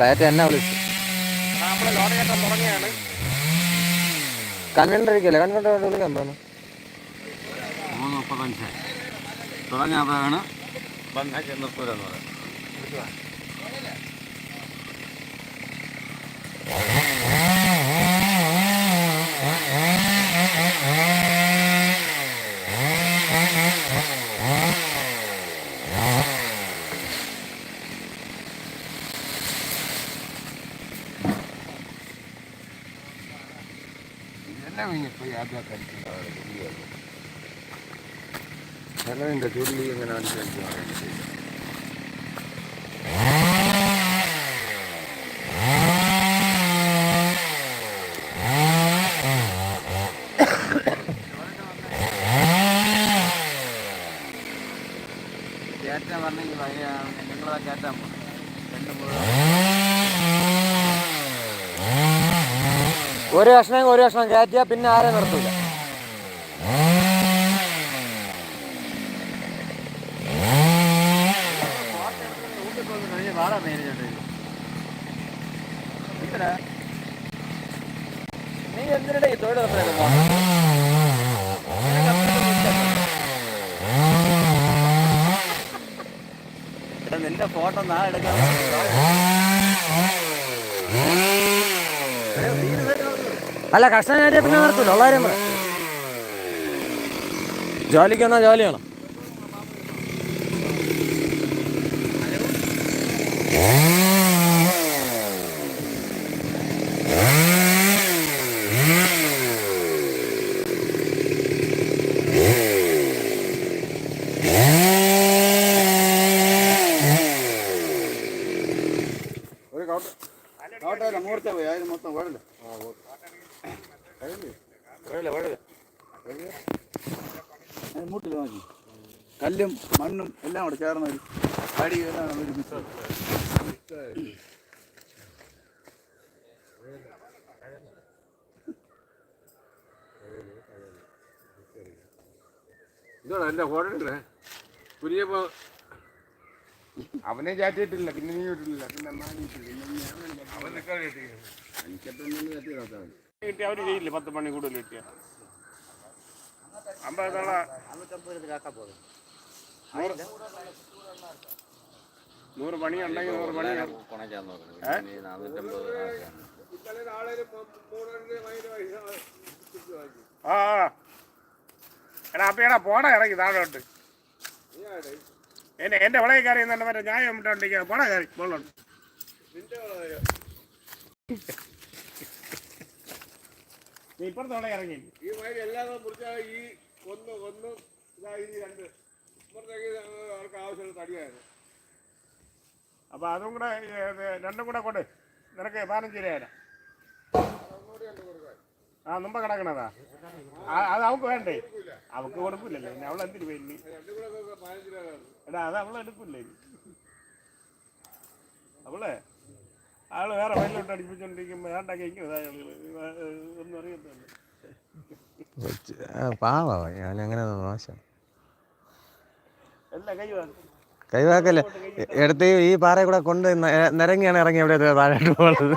Flat എന്നെ വിളിച്ചു convener ഇരിക്കല്ലേ? കൺവീനർ വിളിക്കാൻ പറഞ്ഞു മൂന്ന് മുപ്പത്തഞ്ച്. തുടങ്ങാതാണ് ബന്ധಕ್ಕೆ നിർത്തൂരെന്ന് പറയാം ചെലവിന്റെ ചുരുളി ഇങ്ങനെ അടിച്ചു കയറ്റാൻ പറഞ്ഞെങ്കിൽ നിങ്ങളെ കയറ്റാൻ പോകും രണ്ട് മൂന്ന് ഒരു കഷ്ണം ഒരു കഷ്ണം കയറ്റിയാൽ പിന്നെ ആരെ നിർത്തൂല കഴിഞ്ഞ വാടാ മേടിച്ചോണ്ട് നീ എന്തിനാ ഈ തൊഴിൽ തമ്മിലൊക്കെ നിന്റെ ഫോട്ടോ നാ എടുക്കാൻ അല്ല കയറ്റിയാൽ പിന്നെ നിർത്തൂല. ഉള്ള കാര്യം ജോലിക്ക് വന്നാൽ ജോലിയാണ് ഒരു കൗട്ടർ കൗട്ടല്ല മൂർച്ച പോയി അതിന് മൊത്തം കുഴല്ല മൂട്ടിൽ നോക്കി കല്ലും മണ്ണും എല്ലാം കൂടെ ചേർന്ന ഒരു പടി എല്ലാം ഒരു മിശ്രം ഇതാണ് എന്റെ ഫോട്ടോ പുതിയപ്പോ അവനെ ചാറ്റിയിട്ടില്ല പിന്നെ നീ വിട്ടില്ല പിന്നെ കിട്ടി അവർ ചെയ്യില്ലേ പത്ത് മണി കൂടുതൽ കിട്ടിയ? നൂറ് പണി ഉണ്ടെങ്കിൽ നൂറ് പണി ആ. എടാ അപ്പേടാ പോടാ ഇറങ്ങി താഴോട്ട്. എന്നെ എന്റെ വിളയിൽ കയറി എന്നെ മറ്റേ ന്യായം ഇട്ടോണ്ടിരിക്കുക പോടാ കയറി മുകളിലോട്ട്. നീ ഇപ്പുറത്തെ വിളയിൽ ഇറങ്ങി. ഈ വയൽ എല്ലാതും മുറിച്ചാൽ ഈ ഒന്ന് ഒന്ന് ഇതാ ഈ രണ്ട് ഇപ്പുറത്തേക്ക് അവർക്ക് ആവശ്യമുള്ള തടിയായിരുന്നു അപ്പൊ അതും കൂടെ രണ്ടും കൂടെ കൊണ്ട് നിനക്ക് പതിനഞ്ച് രൂപ തരാം ആ മുമ്പ് കിടക്കണതാ. അത് അവക്ക് വേണ്ടേ? അവക്ക് കൊടുക്കില്ലല്ലോ പിന്നെ അവൾ എന്തിനു വേണ്ടി എടാ അത് അവൾ എടുക്കില്ലേ. അവളെ ആൾ വേറെ വയലോട്ട് അടിപ്പിച്ചോണ്ടിരിക്കുമ്പോ അയാൾ ഒന്നും അറിയത്തില്ല. പാവാ. ഞാൻ അങ്ങനെ മോശം. കൈവാക്കല്ലേ? എടുത്ത് ഈ പാറയെ കൂടെ കൊണ്ട് നിരങ്ങിയാണ് ഇറങ്ങി എവിടെ താഴോട്ട് പോകുന്നത്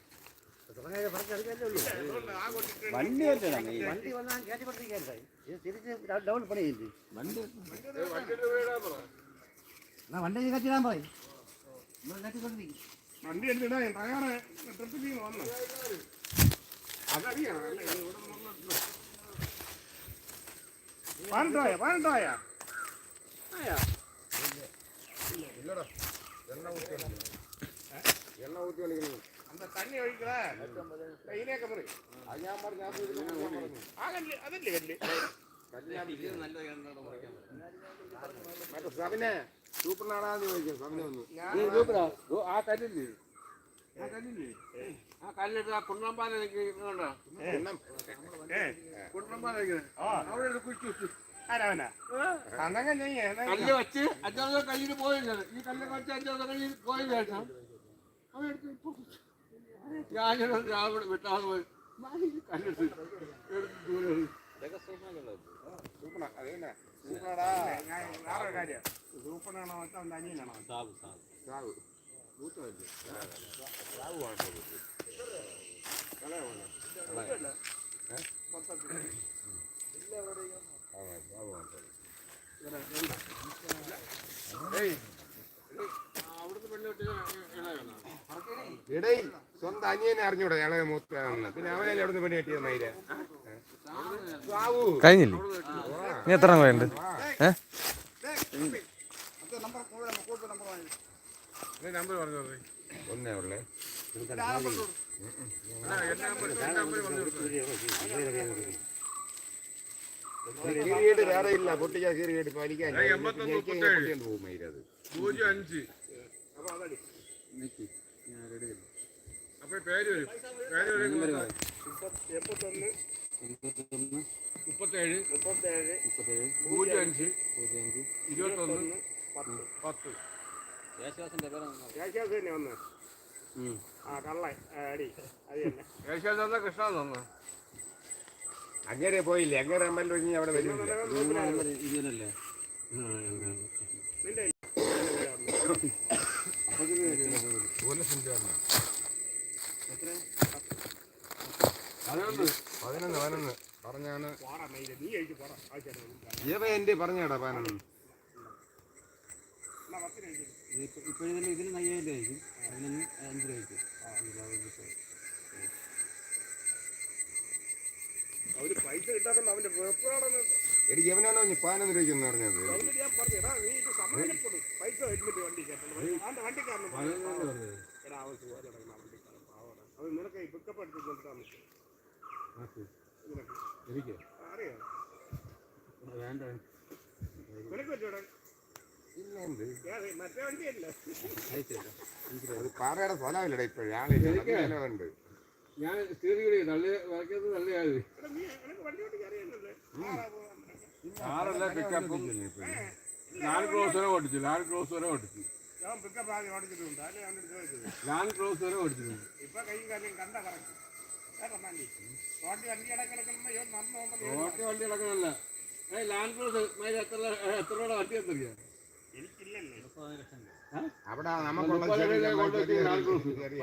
ഏ വണ്ടി വെച്ചതാണ് ഈ വണ്ടി വന്നാൽ കയറ്റി കൊടുത്തിരിക്കല്ലേ ഇത് തിരിച്ച് ഡബിൾ പണിയില്ലേ വണ്ടി എന്നാ വണ്ടി കയറ്റിടാൻ പറയും നമ്മൾ കയറ്റിക്കൊണ്ടിരിക്കും വണ്ടി എടുത്തിടാ ടയറ് ട്രിപ്പ് ചെയ്യുന്നു വന്നു അതറിയാം അല്ലേ ഇവിടെ മുകളിലോട്ട് പതിനെട്ടായ പതിനെട്ടായ அந்த தண்ணி ஒழிக்கல ഇതിനെയൊക്കെ പറയും അത് ഞാൻ പറഞ്ഞു അതല്ലേ അതല്ലേ കല്ല് മറ്റേ സവിനെ സൂപ്പറിനാടാന്ന് ചോദിക്കും സവിനെ ഒന്ന് ഏയ് സൂപ്പറാ ഓ, ആ കല്ലില്ലേ ആ കല്ലില്ലേ ആ കല്ലിട്ട് ആ കുണ്ണമ്പാല എനിക്ക് കണ്ടോ കുണ്ണമ്പാല അവിടെ ഒരു കുറ്റി കുറ്റി ആരാവനാ അന്നങ്ങനെ നെയ്യേ കല്ല് വെച്ച് അഞ്ചാമത്തെ കല്ലിന് പോയില്ല ഈ കല്ലൊക്കെ വെച്ച് അഞ്ചാമത്തെ കല്ലിൽ പോയ ശേഷം ഞാനിവിടെ രാവിലെ വിട്ടാതെ പോയി. തന്നെ സൂപ്പണടാ ഞാൻ വേറൊരു കാര്യം സൂപ്പണാണോ അവന്റെ അനിയനാണോ സാവ് മൂത്തമല്ലേ സാവ് വേണ്ടത് കളയ വേണ്ട അവിടുത്തെ പെണ്ണുട്ടി ഇളയണോ ഇടയിൽ സ്വന്തം അനിയനെ അറിഞ്ഞൂടെ ഇളയ മൂത്താണെന്ന് പിന്നെ അവനല്ലേ അവിടുന്ന് പണി കിട്ടിയത് മൈര സാവു കഴിഞ്ഞില്ലേ? നീ എത്ര എണ്ണം പോയുണ്ട് ഏ? നമ്പർ പറഞ്ഞത് ഒന്നേ ഉള്ളേ. കീറിയിട്ട് വേറെ ഇല്ല. പൊട്ടിക്കാ കീറിയേട് പാലിക്കാൻ. പോകും മൈര അത്. പൂജ്യം അഞ്ച്. അപ്പൊ പേര് വരും. പേര് വരും. എൺപത്തൊന്ന് മുപ്പത്തേഴ്. മുപ്പത്തേഴ് പൂജ്യം അഞ്ച്. ഇരുപത്തൊന്ന്. പത്ത്. യേശുദാസ് തന്നെ വന്ന്. ആ കള്ള അടി. അത് തന്നെ. തന്ന കൃഷ്ണ തന്ന അങ്ങനെ പോയില്ലേ? അങ്ങനെ അമ്പലം ഇനി അവിടെ വരുന്നില്ല പതിനൊന്ന്. പതിനൊന്ന് പറഞ്ഞാണ്. പറഞ്ഞാടാ പതിനൊന്ന്. ഇപ്പോഴും ഇതിന് അയ്യായിരം രൂപ ആയിരിക്കും അതിന് അഞ്ച് രൂപ ആയിരിക്കും അവർ പൈസ കിട്ടാത്തോണ്ട് അവന്റെ വെപ്പാണെന്ന് എടി എവനാണോ ഇനി പതിനൊന്ന് രൂപയ്ക്കെന്ന് പറഞ്ഞത്? അവരോട് ഞാൻ പറഞ്ഞു എടാ നീ ഇത് സമാധാനപ്പെടും. പൈസ എടുത്തിട്ട് വണ്ടി അവന്റെ വണ്ടിക്കാരന് എടാ അവൻ സുഖം കിടക്കുന്ന വണ്ടിക്കാരൻ പാവമാണ്. അത് നിനക്ക് പിക്കപ്പ് എടുത്ത് കൊണ്ടിട്ടാണ് നിനക്ക്. എനിക്ക്? അറിയാം വേണ്ട. നിനക്ക് പറ്റൂടെ മറ്റേ വണ്ടിയല്ല? അത് പാറയുടെ സ്ഥലമില്ലടാ ഇപ്പോഴും. ആളില്ല. ഉണ്ട്. ഞാൻ സ്ഥിതി തള്ളി വരയ്ക്കുന്നത് അറിയാനല്ലേ കാറല്ല പിക്കപ്പും ലാൻഡ് ക്രോസ് വരെ ഓടിച്ചു ലാൻഡ് ക്രോസ് വരെ ഓടിച്ചു. ലാൻഡ് ക്രോസ് വരെ ഓടിച്ചിട്ടുണ്ട്. ഇപ്പൊ കൈയും കാര്യം കണ്ട കറക്റ്റ്. റോട്ടി വണ്ടി കിടക്കിടക്കുമ്പോ ഏ ലാൻഡ് ക്രോസ് എത്ര എത്ര വണ്ടി എത്തറിയാം എനിക്കില്ലല്ലേ. അവിടെ നമുക്കുള്ള ലക്ഷം രൂപ.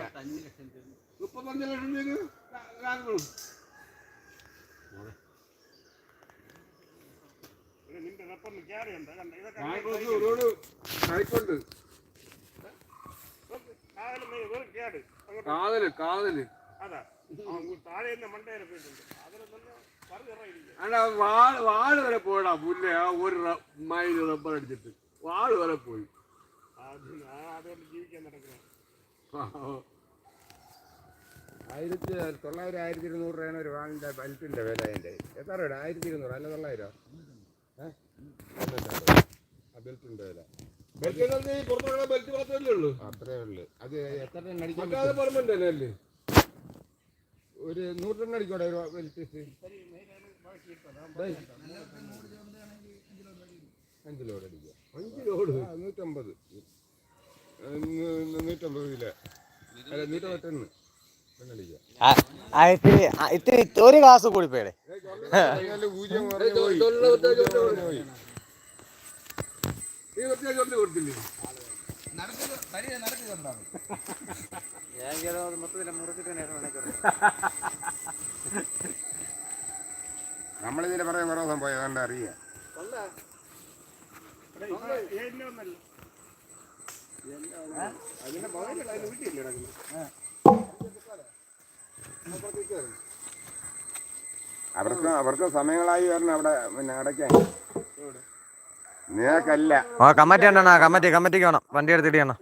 ഒരുപാട് കാതലും കാതൽ അല്ല വാൾ വാൾ വരെ പോയടാ പുല്ലേ. ആ ഒരു മൈൽ മൈൽ റബ്ബർ അടിച്ചിട്ട്. വാൾ വരെ പോയി. അതുകൊണ്ട് ജീവിക്കാൻ നടക്കുന്നത് ആയിരത്തി തൊള്ളായിരം ആയിരത്തി ഇരുന്നൂറ് രൂപയാണ് ഒരു വാങ്ങിന്റെ ബൾബിന്റെ വില അതിന്റെ. എത്ര രൂപ? ആയിരത്തി ഇരുന്നൂറ് അല്ല തൊള്ളായിരം ഏഹ് ആ ബെൽറ്റിന്റെ വില. അത്രേ ഉള്ളു. അത് എത്ര അടിക്കാൻ ഒരു നൂറ്റെണ്ണം അടിക്കോടെ ഒരു ബെൽറ്റ് അഞ്ച് ലോഡ് അടിക്കുക. അഞ്ച് ലോഡ്? നൂറ്റമ്പത്. നൂറ്റമ്പത് കിലോ അല്ല നൂറ്റമ്പത്തൊന്ന് പെണ്ണടിക്കുക ആ, ആ, ഇത്തിരി ഇത്തിരി ഒരു ഗ്ലാസ് കൂടി പേടെ. നമ്മളിതിന്റെ പറയാൻ കുറേ സംഭവം അതുകൊണ്ട് അറിയാം ഒന്നല്ല അതിന്റെ പകുതിയല്ല അതിന്റെ വീട്ടിൽ കിടക്കുന്നത് അവർക്ക് അവർക്ക് സമയങ്ങളായി വരണം അവിടെ പിന്നെ അടയ്ക്കാൻ നിനക്കല്ല ആ കമ്മറ്റി തന്നെ കമ്മറ്റി കമ്മറ്റിക്ക് വേണം. വണ്ടി എടുത്തിട്ട് വേണം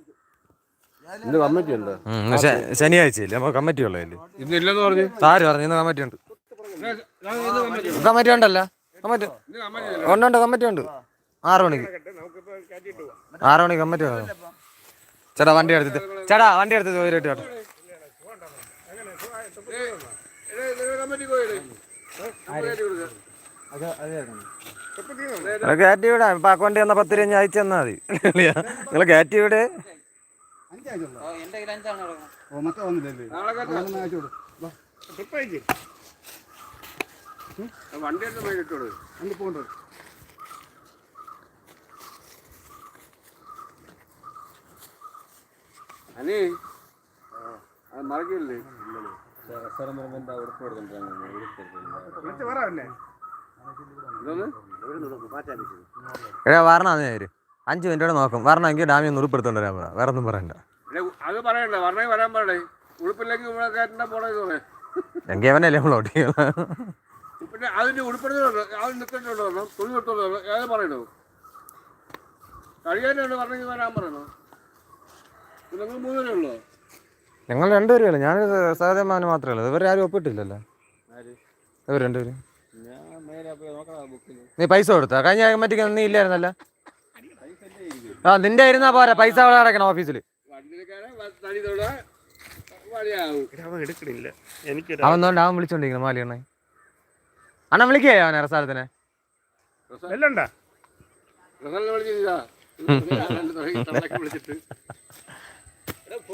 ഇന്ന് കമ്മിറ്റി ഉണ്ട്? ശനിയാഴ്ചയില്ലേ അപ്പൊ കമ്മറ്റി ഉള്ളതല്ലേ? ഇന്നില്ലെന്ന് പറഞ്ഞു. സാര് പറഞ്ഞു? ഇന്ന് കമ്മറ്റി ഉണ്ട്. കമ്മറ്റി ഉണ്ടല്ലോ. കമ്മറ്റി? ഉണ്ട് ഉണ്ട് കമ്മറ്റി ഉണ്ട്. ആറ് മണിക്ക്. ആറ് മണിക്ക് കമ്മിറ്റി വേണം ചേട്ടാ വണ്ടി എടുത്തിട്ട്. ചേട്ടാ വണ്ടി എടുത്തിട്ട് ഒരു ചേട്ടാ കയറ്റി വിടാം. ഇപ്പൊ അക്കൗണ്ട് ചെന്ന പത്ത് രൂപ അയച്ചു തന്നാ മതി. നിങ്ങൾ കയറ്റി വിടെ. ഓ, എടുത്ത് കയ്യിൽ അഞ്ചാണ് കിടക്കുന്നത് ഓ മറ്റേ വന്നില്ലല്ലേ നാളെ കയറ്റാം. അതൊന്ന് അയച്ചു കൊടു ട്രിപ്പ് അയച്ചു വണ്ടി എടുത്ത് പോയി ഇട്ടോളൂ അന്ന് പോകണ്ട അനി? അത് മറക്കില്ലേ? എടാ വരണ നേര്. അഞ്ച് മിനിറ്റോടെ നോക്കും. വരണമെങ്കിൽ ഡാമി ഒന്ന് ഉറുപ്പെടുത്തോണ്ട് വരാൻ പറ. വേറെ ഒന്നും പറയണ്ട. അത് പറയണ്ട. വരണേ വരാൻ പറയണേ ഉടുപ്പില്ലെങ്കിൽ കയറ്റണ്ട പോണേ തോന്നേ എങ്കിൽ അവനല്ലേ നമ്മൾ ഓട്ടി പിന്നെ അതിന്റെ ഉടുപ്പെടുത്തുണ്ടോ അത് നിൽക്കണ്ടോ തുണി കൊടുത്തോളൂ ഏത് പറയണോ കഴിയാനുണ്ട് പറഞ്ഞെങ്കിൽ വരാൻ പറയണോ ഞങ്ങൾ രണ്ടുപേരും ഞാൻ സഹദേവമാന് മാത്രമേ ഉള്ളൂ. ഇവർ ആരും ഒപ്പിട്ടില്ലല്ലോ. ഇവർ രണ്ടുപേരും. ഞാൻ നേരെ പോയി നോക്കണം ബുക്കിൽ. നീ പൈസ കൊടുത്താ? കഴിഞ്ഞ മറ്റേ നീ ഇല്ലായിരുന്നല്ല. ആ നിന്റെ ആയിരുന്നാ പോരാ. പൈസ അവിടെ അടക്കണം ഓഫീസിൽ അവൻ എനിക്കൊരു അവൻ വിളിച്ചോണ്ടിരിക്കുന്നു മാലിയണ്ണ അണ്ണ വിളിക്കേ അവനെ റസാലത്തിനെ? വിളിച്ചില്ല വിളിച്ചിട്ട്.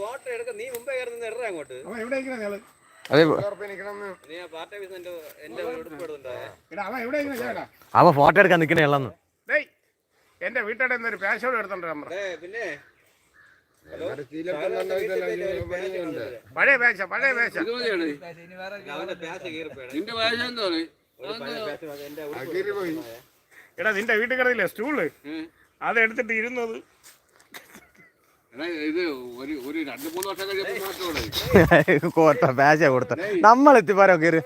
ഫോട്ടോ എടുക്ക നീ മുമ്പേ കയറി നിന്ന് ഇടറ അങ്ങോട്ട്. അവൻ എവിടെയെങ്കിലും ഞങ്ങൾ അതെ. നീ ആ പാർട്ടി ഓഫീസ് എന്റെ എന്റെ ഉടുപ്പെടുന്നുണ്ടായ എടാ അവൻ ചേട്ടാ. അവ ഫോട്ടോ എടുക്കാൻ നിൽക്കണേ ഉള്ളന്ന്. ഡേയ് എന്റെ വീട്ടുകാരുടെ നിന്ന് ഒരു പാഷോട് എടുത്തോണ്ട് പിന്നെ? പഴയ പേശ പഴയ പേശ അവന്റെ നിന്റെ വയസ്സ് എടാ വീട്ടിൽ കിടന്നില്ലേ? സ്റ്റൂൾ അത് എടുത്തിട്ട് ഇരുന്നത് എടാ ഇത് ഒരു ഒരു രണ്ട് മൂന്ന് വർഷം കഴിഞ്ഞപ്പോൾ മാറ്റമുള്ളൂ കോട്ട പാശ കൊടുത്ത. നമ്മൾ എത്തിപ്പാരോ കയറി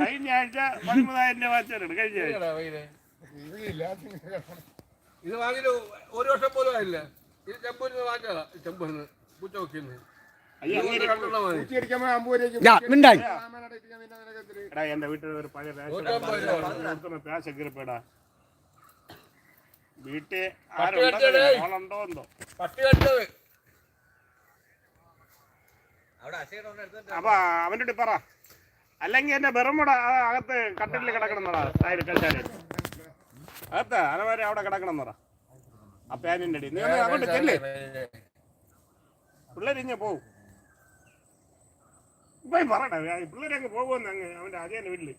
കഴിഞ്ഞ ആഴ്ച പതിമൂന്നായിരം രൂപ വാച്ചാണ് കഴിഞ്ഞ ആഴ്ച. ഇത് വാങ്ങിയിട്ട് ഒരു വർഷം പോലും ആയില്ല. ഇത് ചെമ്പൂരിന്ന് വാങ്ങിച്ചതാ. ചെമ്പൂരിന്ന്. പൂച്ചോക്കിന്ന്. എന്റെ വീട്ടിൽ ഒരു പഴയ പേശ കീറിപ്പോടാ വീട്ടിൽ എന്തോ? പട്ടി അപ്പൊ അവനോട് പറ. അല്ലെങ്കിൽ എന്റെ ബെറമുട അകത്ത് കട്ടിലിൽ കിടക്കണമെന്നടാ സൈഡ് കച്ചാൽ അകത്ത് അനവരെ അവിടെ കിടക്കണം കിടക്കണമെന്നറ ആ പാനിന്റെ അടി നീ ഒന്ന് അങ്ങോട്ട് ചെല്ലേ. പിള്ളേരിഞ്ഞ പോവും. പോയി പറയണ പിള്ളേരെ അങ്ങ് പോകുമെന്ന് അങ്ങ് അവന്റെ അജയന്റെ വീട്ടിൽ.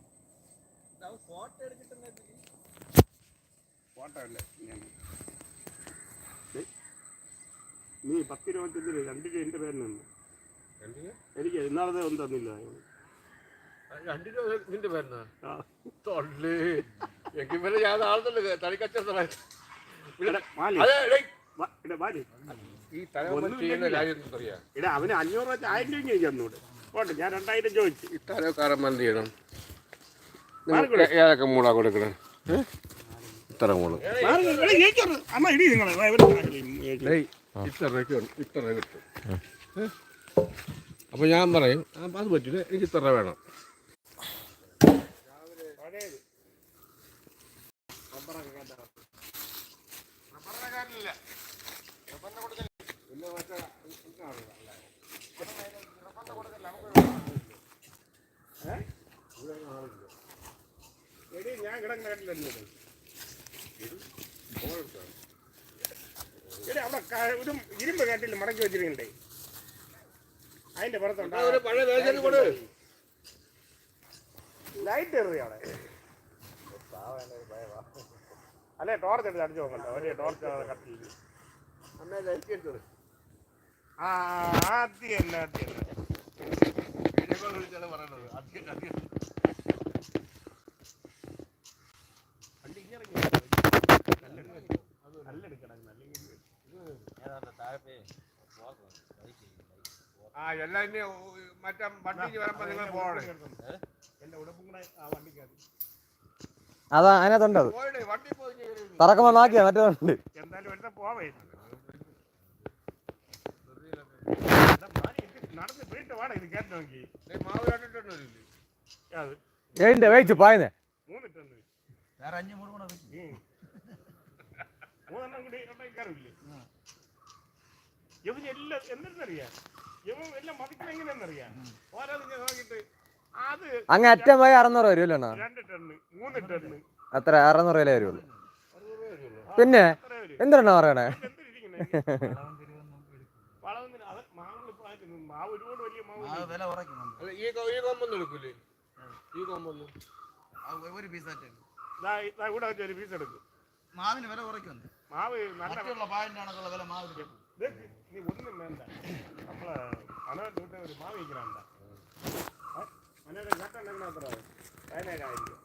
ഫോട്ടോ അല്ലേ? നീ പത്ത് രൂപ രണ്ട് രൂപ എന്റെ പേരിനുണ്ട് എനിക്ക് ഇന്നാളത്തെ ഒന്നും തന്നില്ല. രണ്ടു രൂപ നിന്റെ പേരുന്ന തൊള്ളേ. എനിക്ക് പിന്നെ ഞാൻ നാളെ തടിക്കച്ചവടം എടാ, ഈ തലവൻ ചെയ്യുന്ന കാര്യം അറിയാം എടാ അവന് അഞ്ഞൂറ് വെച്ച് ആയിരം രൂപ തന്നൂടെ. പോട്ടെ ഞാൻ രണ്ടായിരം ചോദിച്ചു. ഈ തലക്കാരൻ എന്ത് ചെയ്യണം? ഏതൊക്കെ മൂടാ കൊടുക്കണേ? ഇത്ര. അമ്മ ഇടി നിങ്ങളെ ഇത്ര ഇത്ര കിട്ടും. അപ്പൊ ഞാൻ പറയും അത് പറ്റില്ല എനിക്ക് ഇത്ര വേണം. ഒരു ഇരുമ്പ് കാട്ടിൽ മടക്കി വെച്ചിരിക്കണ്ടേ അതിന്റെ പുറത്തുണ്ട് ഒരു ലൈറ്റ് എറിയ അല്ലെ ടോർച്ച് എടുത്ത് അടിച്ചു നോക്കണ്ട വലിയ ടോർച്ച് കത്തി ആ ആദ്യം വിളിച്ചാണ് പറയണത്. അധികം അധികം ആ എല്ലാം ഇനി മറ്റേ വണ്ടിക്ക് വരുമ്പോ നിങ്ങൾ പോകണേ എന്റെ ഉടുപ്പും കൂടെ ആ വണ്ടിക്കകത്ത് അതാ അതിനകത്തുണ്ട് അത്. തറക്കുമ്പോ നോക്കിയാ മറ്റേതുണ്ട് എന്തായാലും പോവേ നടന്ന് പോയിട്ട് വാടാ ഇത് കേട്ട് നോക്കി. മാവ്? അത്. വെയിറ്റ് പായുന്നേ. വേറെ അഞ്ച് കൂടെ വെച്ച്. ഉം. മൂന്നെണ്ണം കൂടി ഉണ്ടെങ്കിൽ കയറില്ലേ? ഇവന് എല്ലാം എന്തെന്നറിയാം? ഇവൻ എല്ലാം മതിക്കണ എങ്ങനെയെന്നറിയാം ഓരോന്നിങ്ങനെ നോക്കിയിട്ട് അത് അങ്ങ് അറ്റം പോയി അറുന്നൂറ് വരുമല്ലോ അണ്ണാ? രണ്ട് ടണ്ണ് മൂന്ന് ടണ്ണ് അത്ര അറുന്നൂറ് വില വരുള്ളൂ. പിന്നെ വരും. എന്തിനാ പറയണേ? മാവ് ഒരുപാട് വലിയ മാവ് ആ വില കുറയ്ക്കുന്നുണ്ട് അല്ല, ഈ കൊ- ഈ കൊമ്പൊന്നും എടുക്കൂലേ? ഈ കൊമ്പൊന്നും? ആ ഒരു പീസായിട്ട് ഇതാ ഇതാ ഇവിടെ വെച്ച് ഒരു പീസ് എടുക്കും. മാവിന് വില കുറയ്ക്കുന്നുണ്ട് മാവ് നല്ല മറ്റുള്ള പായന്റെ കണക്കുള്ള വില മാവിന് കിട്ടും. ഇത് നീ ഒന്നും വേണ്ട. നമ്മളെ അനവട്ട് വിട്ട ഒരു മാവ് വയ്ക്കണണ്ട അനയുടെ കേട്ടുണ്ടെങ്കിൽ അത്ര പതിനേഴായിരിക്കും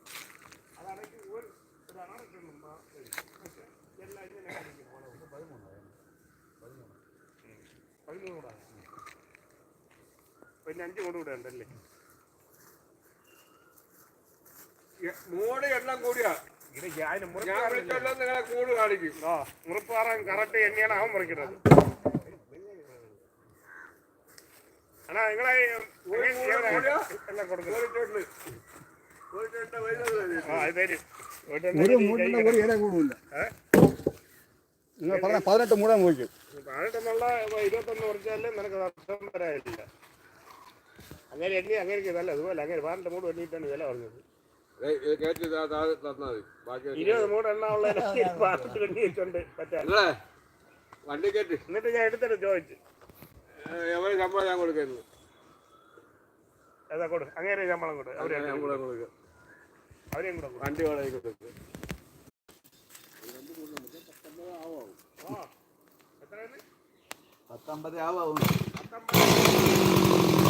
അതാണെങ്കിൽ ഒരു ഒരു അണക്കിട്ടും എല്ലാം ഇങ്ങനെ. ഉം. പതിമൂന്ന് കൂടാ പിന്നെ അഞ്ച് കൊണ്ട് കൂടെ ഉണ്ടല്ലേ? എ- മൂട് എണ്ണം കൂടിയാ. ഇത് ഞാൻ ഞാൻ മുറിപ്പാറ വിളിച്ചെല്ലാം നിങ്ങളെ കൂട് കാണിക്കും. ആ. മുറിപ്പാറ കറക്റ്റ് എണ്ണയാണ് അവൻ മുറിക്കുന്നത്. അണ്ണാ നിങ്ങളെ ഒരു മൂട് കൂടിയാ? എല്ലാം കൊടുക്കുന്നത് ഒരു ടെണ്ണ് ഒരു ടെണ്ണ് വരുന്നത് വരെ. ആ അത് തരും. ഒരു മൂട്ടിന്റെ ഒരു ഇല കൂടുമില്ല ഏ? നിങ്ങൾ പറഞ്ഞ പതിനെട്ട് മൂടാൻ പോയിക്കും. താഴെന്നുള്ള ഇരുപത്തൊന്ന് കുറച്ചാലും നിനക്ക് നഷ്ടം വരാനില്ല അങ്ങനെ എണ്ണി അങ്ങനെ ഇതല്ല അതുപോലെ അങ്ങനെ പന്ത്രണ്ട് മൂട് എണ്ണിയിട്ടാണ് വില പറഞ്ഞത്. കയറ്റി താഴെ തന്നാ മതി. ബാക്കി ഇരുപത് മൂട് എണ്ണ ഉള്ള പന്ത്രണ്ട് എണ്ണിയിട്ടുണ്ട് നിങ്ങളെ വണ്ടി കയറ്റി എന്നിട്ട് ഞാൻ എടുത്തിട്ട് ചോദിച്ചു. എവരെ ശമ്പളം ഞാൻ കൊടുക്കുന്നു അതാ കൊടുക്കും. അങ്ങനെ ശമ്പളം കൊടുക്കും. അവരെ ഞാൻ കൂടെ കൊടുക്കും. അവരെയും കൂടെ. വണ്ടി വാടക കൊടുക്കും. പത്തൊമ്പത് പത്തമ്പത് ആവും എന്ത്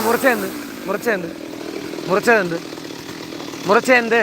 മുറിച്ചെന്ത് മുറിച്ചെന്ത് മുറിച്ചതെന്ത് മുറിച്ചെന്ത്